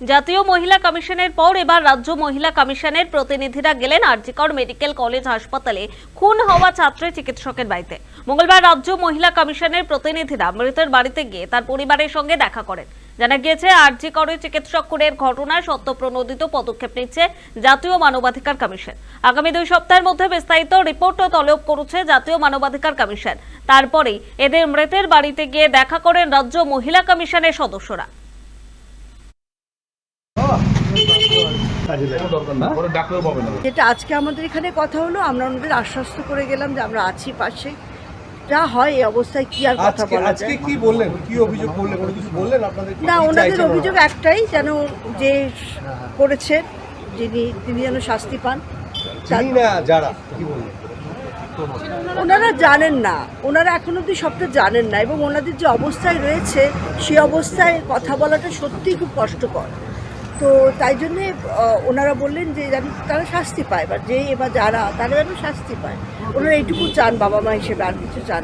জাতীয় মহিলা কমিশনের পর এবার রাজ্য মহিলা কমিশনের প্রতিনিধিরা গেলেন আরজিকর মেডিকেল কলেজ হাসপাতালে। খুন হওয়া ছাত্রী চিকিৎসকের বাড়িতে। মঙ্গলবার রাজ্য মহিলা কমিশনের প্রতিনিধিরা মৃতের বাড়িতে গিয়ে তার পরিবারের সঙ্গে দেখা করেন। জানা গিয়েছে, আরজিকরে চিকিৎসক খুনের ঘটনায় সত্যপ্রণোদিত পদক্ষেপ নিচ্ছে জাতীয় মানবাধিকার কমিশন। আগামী দুই সপ্তাহের মধ্যে বিস্তারিত রিপোর্টও তলব করেছে জাতীয় মানবাধিকার কমিশন। তারপরেই এদের মৃতের বাড়িতে গিয়ে দেখা করেন রাজ্য মহিলা কমিশনের সদস্যরা। পরে পাবে না। যেটা আজকে আমাদের এখানে কথা হলো আমরা ওনাদের আশ্বস্ত করে গেলাম যে আমরা আছি পাশে। যা হয় এই অবস্থায় কি আর কথা বলা আজকে কি বললেন? কি অভিযোগ করলেন? কোনো কিছু বললেন আপনাদের? না ওনাদের অভিযোগ একটাই যেন যে করেছে যিনি তিনি যেন শাস্তি পান। চিনি না যারা? কি বললেন? ওনারা জানেন না। ওনারা এখন অব্দি সবটা জানেন না এবং ওনাদের যে অবস্থায় রয়েছে সে অবস্থায় কথা বলাটা সত্যিই খুব কষ্টকর। তো তাই জন্যে ওনারা বললেন যে যেন তারা শাস্তি পায়, বা যে এবার যারা, তারা যেন শাস্তি পায় ওনারা এইটুকু চান বাবা মা হিসেবে আর কিছু চান।